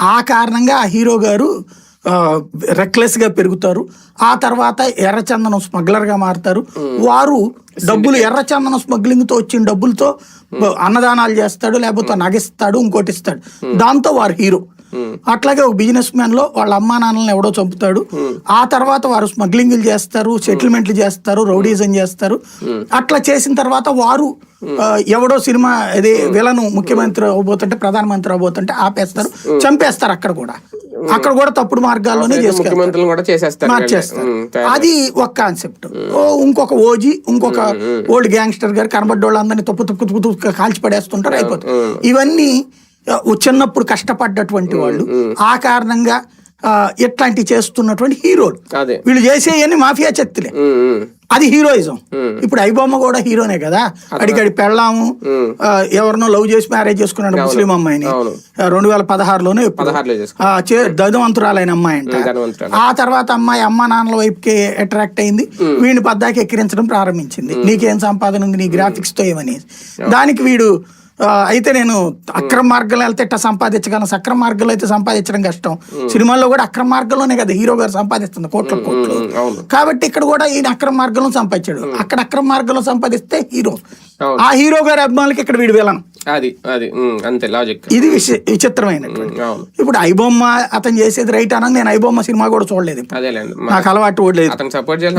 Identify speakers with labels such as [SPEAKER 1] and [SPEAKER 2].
[SPEAKER 1] ఆ కారణంగా ఆ హీరో గారు రెక్లెస్గా పెరుగుతారు. ఆ తర్వాత ఎర్రచందనం స్మగ్లర్గా మారుతారు వారు డబ్బులు ఎర్రచందనం స్మగ్లింగ్తో వచ్చిన డబ్బులతో అన్నదానాలు చేస్తాడు లేకపోతే నగిస్తాడు ఇంకోటి ఇస్తాడు. దాంతో వారు హీరో. అట్లాగే ఒక బిజినెస్ మ్యాన్లో వాళ్ళ అమ్మా నాన్నలను ఎవడో చంపుతాడు. ఆ తర్వాత వారు స్మగ్లింగ్లు చేస్తారు సెటిల్మెంట్లు చేస్తారు రౌడీజం చేస్తారు. అట్లా చేసిన తర్వాత వారు ఎవడో సినిమా ఇది విలను ముఖ్యమంత్రి అవబోతుంటే ప్రధానమంత్రి అవబోతుంటే ఆపేస్తారు చంపేస్తారు అక్కడ కూడా. అక్కడ కూడా తప్పుడు మార్గాల్లోనే మార్చేస్తారు.
[SPEAKER 2] తయారు
[SPEAKER 1] అది ఒక కాన్సెప్ట్ ఓ ఇంకొక ఓజీ ఇంకొక ఓల్డ్ గ్యాంగ్స్టర్ గారు కనబడ్డ వాళ్ళందరినీ తుప్పు తుప్పు తుప్పు కాల్చి పడేస్తుంటారు అయిపోతుంది. ఇవన్నీ చిన్నప్పుడు కష్టపడ్డటువంటి వాళ్ళు. ఆ కారణంగా ఆ, ఇట్లాంటివి చేస్తున్నటువంటి హీరోలు. వీళ్ళు చేసేయని మాఫియా శక్తులే
[SPEAKER 2] ఉమ్,
[SPEAKER 1] అది హీరోయిజం. ఇప్పుడు ఐబొమ్మ కూడా హీరోనే కదా. అడిగడి పెళ్ళాము. ఎవరినో లవ్ చేసి మ్యారేజ్ చేసుకున్నాడు ముస్లిం అమ్మాయిని. రెండు వేల పదహారులోనే ధనవంతురాలైన అమ్మాయి అంట. ఆ తర్వాత అమ్మాయి అమ్మ నాన్నల వైపుకి అట్రాక్ట్ అయింది. వీడిని పద్దాకి ఎక్కిరించడం ప్రారంభించింది. నీకేం సంపాదన ఉంది? నీ గ్రాఫిక్స్తో ఏమని దానికి వీడు అయితే నేను అక్రమ మార్గంలో వెళ్తే ఇట్లా సంపాదించగలను? సక్రమ మార్గంలో అయితే సంపాదించడం కష్టం. సినిమాల్లో కూడా అక్రమ మార్గంలోనే కదా హీరో గారు సంపాదిస్తుంది కోట్ల కోట్లు. కాబట్టి ఇక్కడ కూడా ఈయన అక్రమ మార్గంలో సంపాదించాడు. అక్కడ అక్రమ మార్గంలో సంపాదిస్తే హీరో. ఆ హీరో గారి అభిమానులకి ఇక్కడ వీడు విలన్.
[SPEAKER 2] అది అది అంతే లాజిక్
[SPEAKER 1] ఇది విచిత్రమైనటువంటి.
[SPEAKER 2] అవును.
[SPEAKER 1] ఇప్పుడు ఐబొమ్మ అతను చేసేది రైట్ అనగా నేను ఐబొమ్మ సినిమా కూడా చూడలేదు. నాకు అలవాటు కూడా లేదు.
[SPEAKER 2] అతను సపోర్ట్ చేయాలి